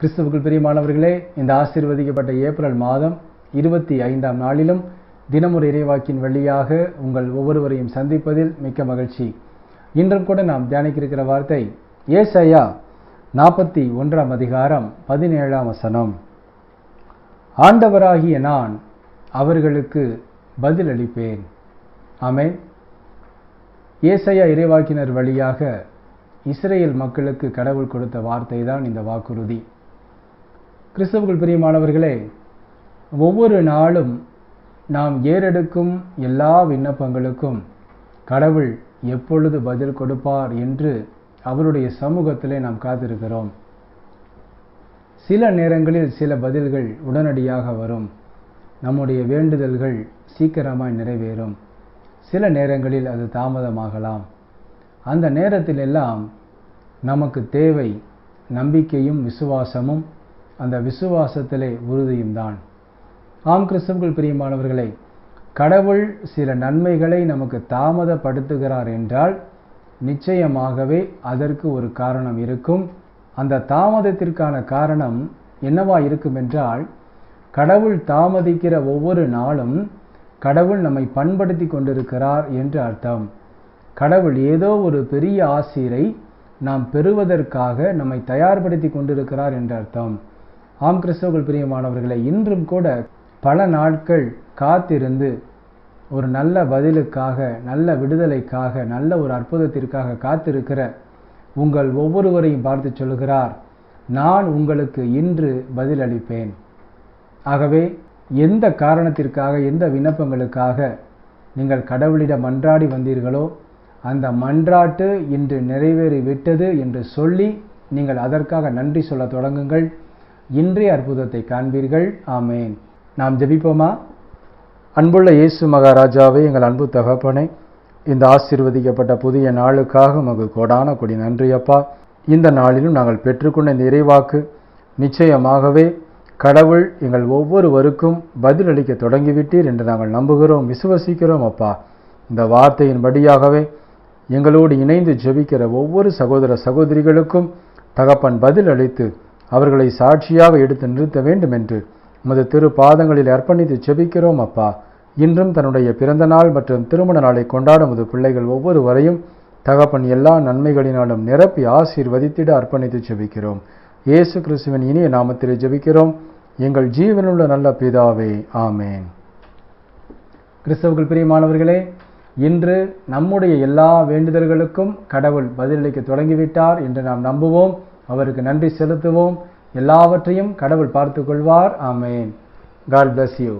கிறிஸ்துவுக்குள் பிரியமானவர்களே இந்த ஆசீர்வதிக்கப்பட்ட ஏப்ரல் மாதம் இருபத்தி ஐந்தாம் நாளிலும் தினமுறை இறைவாக்கின் வழியாக உங்கள் ஒவ்வொருவரையும் சந்திப்பதில் மிக்க மகிழ்ச்சி. இன்றும் கூட நாம் தியானிக்கிருக்கிற வார்த்தை ஏசையா நாற்பத்தி ஒன்றாம் அதிகாரம் பதினேழாம் வசனம். ஆண்டவராகிய நான் அவர்களுக்கு பதிலளிப்பேன். ஆமென். ஏசையா இறைவாக்கினர் வழியாக இஸ்ரேல் மக்களுக்கு கடவுள் கொடுத்த வார்த்தை தான் இந்த வாக்குறுதி. கிறிஸ்தவர்கள் பிரியமானவர்களே ஒவ்வொரு நாளும் நாம் ஏறெடுக்கும் எல்லா விண்ணப்பங்களுக்கும் கடவுள் எப்பொழுது பதில் கொடுப்பார் என்று அவருடைய சமூகத்திலே நாம் காத்திருக்கிறோம். சில நேரங்களில் சில பதில்கள் உடனடியாக வரும். நம்முடைய வேண்டுதல்கள் சீக்கிரமாய் நிறைவேறும். சில நேரங்களில் அது தாமதமாகலாம். அந்த நேரத்திலெல்லாம் நமக்கு தேவை நம்பிக்கையும் விசுவாசமும் அந்த விசுவாசத்திலே உறுதியும் தான். ஆம் கிறிஸ்தவர்கள் பிரியமானவர்களே கடவுள் சில நன்மைகளை நமக்கு தாமதப்படுத்துகிறார் என்றால் நிச்சயமாகவே அதற்கு ஒரு காரணம் இருக்கும். அந்த தாமதத்திற்கான காரணம் என்னவா இருக்கும் என்றால் கடவுள் தாமதிக்கிற ஒவ்வொரு நாளும் கடவுள் நம்மை பண்படுத்தி கொண்டிருக்கிறார் என்று அர்த்தம். கடவுள் ஏதோ ஒரு பெரிய ஆசிரை நாம் பெறுவதற்காக நம்மை தயார்படுத்தி கொண்டிருக்கிறார் என்று அர்த்தம். ஆம் கிறிஸ்தவர்கள் பிரியமானவர்களை இன்றும் கூட பல நாட்கள் காத்திருந்து ஒரு நல்ல பதிலுக்காக நல்ல விடுதலைக்காக நல்ல ஒரு அற்புதத்திற்காக காத்திருக்கிற உங்கள் ஒவ்வொருவரையும் பார்த்து சொல்கிறார் நான் உங்களுக்கு இன்று பதிலளிப்பேன். ஆகவே எந்த காரணத்திற்காக எந்த விண்ணப்பங்களுக்காக நீங்கள் கடவுளிடம் மன்றாடி வந்தீர்களோ அந்த மன்றாட்டு இன்று நிறைவேறிவிட்டது என்று சொல்லி நீங்கள் அதற்காக நன்றி சொல்ல தொடங்குங்கள். இன்றைய அற்புதத்தை காண்பீர்கள். ஆமேன். நாம் ஜபிப்போமா? அன்புள்ள இயேசு மகாராஜாவை எங்கள் அன்பு தகப்பனை இந்த ஆசீர்வதிக்கப்பட்ட புதிய நாளுக்காக உமக்கு கோடான கொடி நன்றி அப்பா. இந்த நாளிலும் நாங்கள் பெற்றுக்கொண்ட இந்த இறைவாக்கு நிச்சயமாகவே கடவுள் எங்கள் ஒவ்வொருவருக்கும் பதிலளிக்க தொடங்கிவிட்டீர் என்று நாங்கள் நம்புகிறோம் விசுவசிக்கிறோம் அப்பா. இந்த வார்த்தையின்படியாகவே எங்களோடு இணைந்து ஜெபிக்கிற ஒவ்வொரு சகோதர சகோதரிகளுக்கும் தகப்பன் பதில் அளித்து அவர்களை சாட்சியாக எடுத்து நிறுத்த வேண்டும் என்று உமது திரு பாதங்களில் அர்ப்பணித்து ஜெபிக்கிறோம் அப்பா. இன்றும் தன்னுடைய பிறந்த நாள் மற்றும் திருமண நாளை கொண்டாடும் உமது பிள்ளைகள் ஒவ்வொருவரையும் தகப்பன் எல்லா நன்மைகளினாலும் நிரப்பி ஆசீர்வதித்திட அர்ப்பணித்து ஜெபிக்கிறோம் இயேசு கிறிஸ்துவின் இனிய நாமத்தில் ஜெபிக்கிறோம். எங்கள் ஜீவனுள்ள நல்ல பிதாவே ஆமேன். கிறிஸ்தவர்கள் பிரியமானவர்களே இன்று நம்முடைய எல்லா வேண்டுதல்களுக்கும் கடவுள் பதிலளிக்க தொடங்கிவிட்டார் என்று நாம் நம்புவோம். அவருக்கு நன்றி செலுத்துவோம். எல்லாவற்றையும் கடவுள் பார்த்துக்கொள்வார். ஆமேன். God bless you